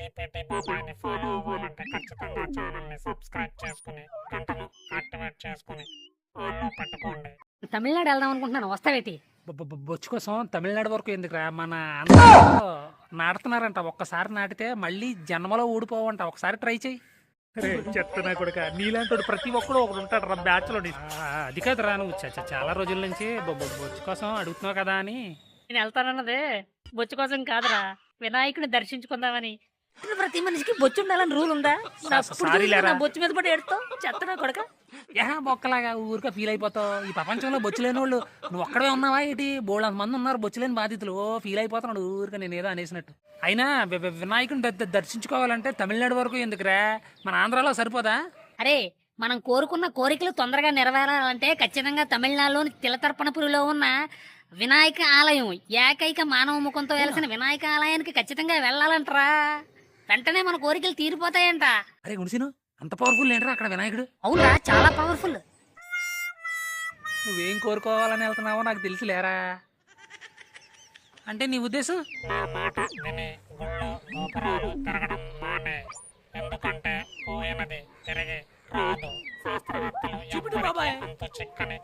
GPT బాబాయ్ని follow అవ్వాలంటే ఖచ్చితంగా ఛానల్ని సబ్స్క్రైబ్ చేసుకుని గంటను యాక్టివేట్ చేసుకుని ఆన్లో పెట్టుకోండి. తమిళనాడు వెళ్దాం అనుకుంటున్నాను. వస్తావేటి బొ- బొచ్చు కోసం తమిళనాడు వరకు ఎందుకురా మన ఆంధ్రాలో నాటుతున్నారంట. ఒక్కసారి నాటితే మళ్ళీ జన్మలో ఊడిపోవంట. ఒకసారి ట్రై చేయి రే చెత్తనా కొడుక? నీలాంటి ప్రతి ఒక్కడు ఒకడు ఉంటాడు రా బ్యాచ్లో అది కాదురా నువ్వు. చ- చ- చాలా రోజుల నుంచి బొచ్చు కోసం అడుగుతున్నావు కదా అని. నేను వెళ్తానన్నదే బొచ్చు కోసం కాదురా. వినాయకుని దర్శించుకుందామని ప్రతి మనిషికి బొచ్చు ఉండాలని రూల్ ఉందా? నా బొచ్చు మీద పడి ఎడుతావు చెత్తనా కొడక? యా బొక్కలాగా ఊరికే ఫీల్ అయిపోతావు. ఈ ప్రపంచంలో బొచ్చు లేని వాళ్ళు నువ్వు ఒక్కడే ఉన్నావా ఏంటి? బోళ్ళంత మంది ఉన్నారు బొచ్చు లేని బాధితులు. ఓ ఫీల్ అయిపోతున్నాడు ఊరికే నేను ఏదో అనేసినట్టు. అయినా వినాయకుని దర్శించుకోవాలంటే తమిళనాడు వరకు ఎందుకురా? మన ఆంధ్రాలో సరిపోదా? అరే మనం కోరుకున్న కోరికలు తొందరగా నెరవేరాలంటే ఖచ్చితంగా తమిళనాడులోని తిలతర్పణపురిలో ఉన్న వినాయక ఆలయం ఏకైక మానవ ముఖంతో వెలసిన వినాయక ఆలయానికి ఖచ్చితంగా వెళ్ళాలంటరా? వెంటనే మన కోరికలు తీరిపోతాయంట. అరే గుణిసిను అంత పవర్ఫుల్ ఏంట్రా అక్కడ వినాయకుడు. అవునరా చాలా పవర్ఫుల్ నువ్వేం కోరుకోవాలని వెళ్తున్నావో నాకు తెలుసు లేరా అంటే నీ ఉద్దేశం? నా మాట విని గుళ్ళు గోపురాలు తిరగడం మానే. ఎందుకంటే పోయినది తిరిగి రాదు. శాస్త్రవేత్తలు చూపిడు ఎవ్వరికీ బాబాయ్. అంత చిక్కని